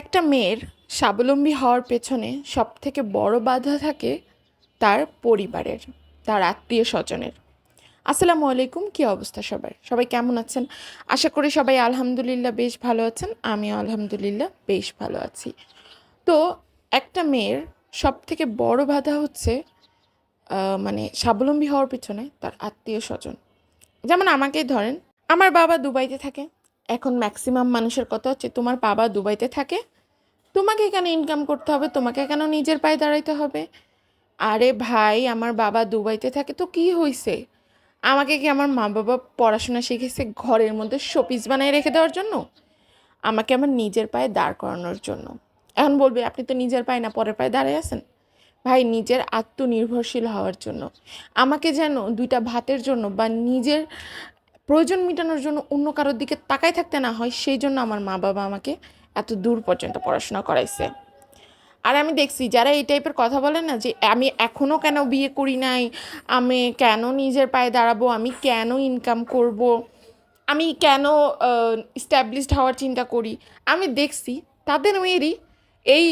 একটা মেয়ের স্বাবলম্বী হওয়ার পেছনে সব থেকে বড় বাধা থাকে তার পরিবারের, তার আত্মীয় স্বজনের। আসসালামু আলাইকুম, কী অবস্থা সবার? সবাই কেমন আছেন? আশা করি সবাই আলহামদুলিল্লাহ বেশ ভালো আছেন, আমিও আলহামদুলিল্লাহ বেশ ভালো আছি। তো একটা মেয়ের সব থেকে বড় বাধা হচ্ছে মানে স্বাবলম্বী হওয়ার পেছনে তার আত্মীয় স্বজন। যেমন আমাকেই ধরেন, আমার বাবা দুবাইতে থাকে এখন ম্যাক্সিমাম মানুষের কথা হচ্ছে, তোমার বাবা দুবাইতে থাকে, তোমাকে কেন ইনকাম করতে হবে, তোমাকে কেন নিজের পায়ে দাঁড়াইতে হবে? আরে ভাই, আমার বাবা দুবাইতে থাকে, তো কি হয়েছে আমাকে কি আমার মা বাবা পড়াশোনা শিখেছে ঘরের মধ্যে শোপিস বানিয়ে রেখে দেওয়ার জন্য? আমাকে আমার নিজের পায়ে দাঁড় করানোর জন্য। এখন বলবে, আপনি তো নিজের পায়ে না, পরের পায়ে দাঁড়িয়ে আছেন? ভাই, নিজের আত্মনির্ভরশীল হওয়ার জন্য। আমাকে যেন দুইটা ভাতের জন্য বা নিজের প্রয়োজন মেটানোর জন্য অন্য কারোর দিকে তাকাই থাকতে না হয়, সেই জন্য আমার মা বাবা আমাকে এত দূর পর্যন্ত পড়াশোনা করাইছে। আর আমি দেখছি যারা এই টাইপের কথা বলে না যে আমি এখনও কেন বিয়ে করি নাই, আমি কেন নিজের পায়ে দাঁড়াবো, আমি কেন ইনকাম করব, আমি কেন স্ট্যাবলিশড হওয়ার চিন্তা করি, আমি দেখছি তাদের মেয়েরই এই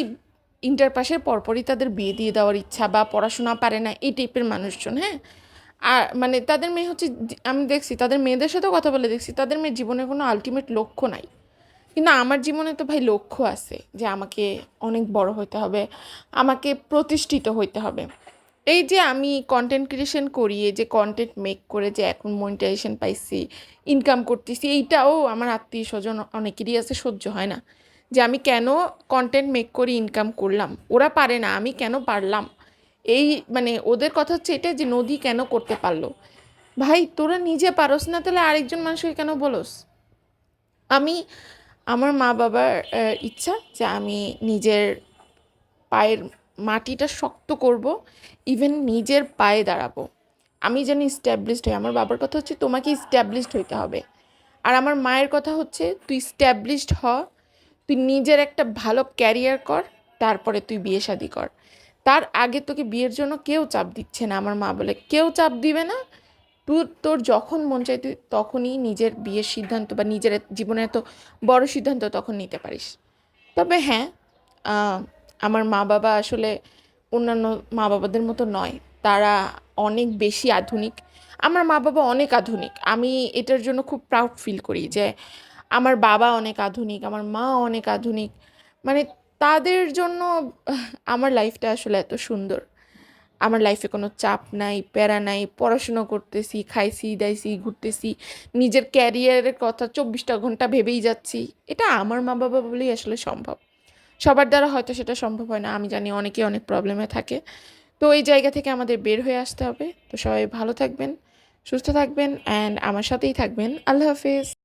ইন্টার পাসের পরপরই তাদের বিয়ে দিয়ে দেওয়ার ইচ্ছা বা পড়াশোনা পারে না, এই টাইপের মানুষজন হ্যাঁ? আর মানে তাদের মেয়ে হচ্ছে আমি দেখছি, তাদের মেয়েদের সাথেও কথা বলে দেখছি, তাদের মেয়ের জীবনের কোনো আলটিমেট লক্ষ্য নাই। কিন্তু আমার জীবনে তো ভাই লক্ষ্য আছে যে আমাকে অনেক বড় হতে হবে, আমাকে প্রতিষ্ঠিত হইতে হবে। এই যে আমি কন্টেন্ট ক্রিয়েশন করি যে কন্টেন্ট মেক করে যে এখন মনিটাইজেশন পাইছি ইনকাম করতেছি, এইটাও আমার আত্মীয় স্বজন অনেকেরই আছে, সহ্য হয় না। যে আমি কেন কন্টেন্ট মেক করে ইনকাম করলাম? ওরা পারে না, আমি কেন পারলাম? এই মানে ওদের কথা হচ্ছে এটা যে নদী কেন করতে পারল? ভাই, তোরা নিজে পারস না তাহলে আরেকজন মানুষকে কেন বলোস? আমি, আমার মা বাবার ইচ্ছা যে আমি নিজের পায়ের মাটিটা শক্ত করব ইভেন নিজের পায়ে দাঁড়াবো। আমি যেন স্ট্যাবলিশড হই। আমার বাবার কথা হচ্ছে তোমাকে স্ট্যাবলিশড হইতে হবে। আর আমার মায়ের কথা হচ্ছে তুই স্ট্যাবলিশড হ, তুই নিজের একটা ভালো ক্যারিয়ার কর, তারপরে তুই বিয়ে শাদি কর। তার আগে তোকে বিয়ের জন্য কেউ চাপ দিচ্ছে না। আমার মা বলে, কেউ চাপ দিবে না। তুই, তোর যখন মন চাই তুই তখনই নিজের বিয়ের সিদ্ধান্ত বা নিজের জীবনের এত বড় সিদ্ধান্ত তখন নিতে পারিস। তবে হ্যাঁ আমার মা বাবা আসলে অন্যান্য মা বাবাদের মতো নয়। তারা অনেক বেশি আধুনিক। আমার মা বাবা অনেক আধুনিক। আমি এটার জন্য খুব প্রাউড ফিল করি যে, আমার বাবা অনেক আধুনিক, আমার মা অনেক আধুনিক। মানে তাদের জন্য, আমার লাইফটা আসলে এত সুন্দর। আমার লাইফে কোনো চাপ নাই, প্যারা নাই, পড়াশুনো করতেছি, খাইছি, দাইছি, ঘুরতেছি, নিজের ক্যারিয়ারের কথা চব্বিশটা ঘণ্টা ভেবেই যাচ্ছি। এটা আমার মা বাবা বলেই আসলে সম্ভব। সবার দ্বারা হয়তো সেটা সম্ভব হয় না, আমি জানি অনেকে অনেক প্রবলেমে থাকে। তো এই জায়গা থেকে আমাদের বের হয়ে আসতে হবে। তো সবাই ভালো থাকবেন, সুস্থ থাকবেন অ্যান্ড আমার সাথেই থাকবেন। আল্লাহ হাফিজ।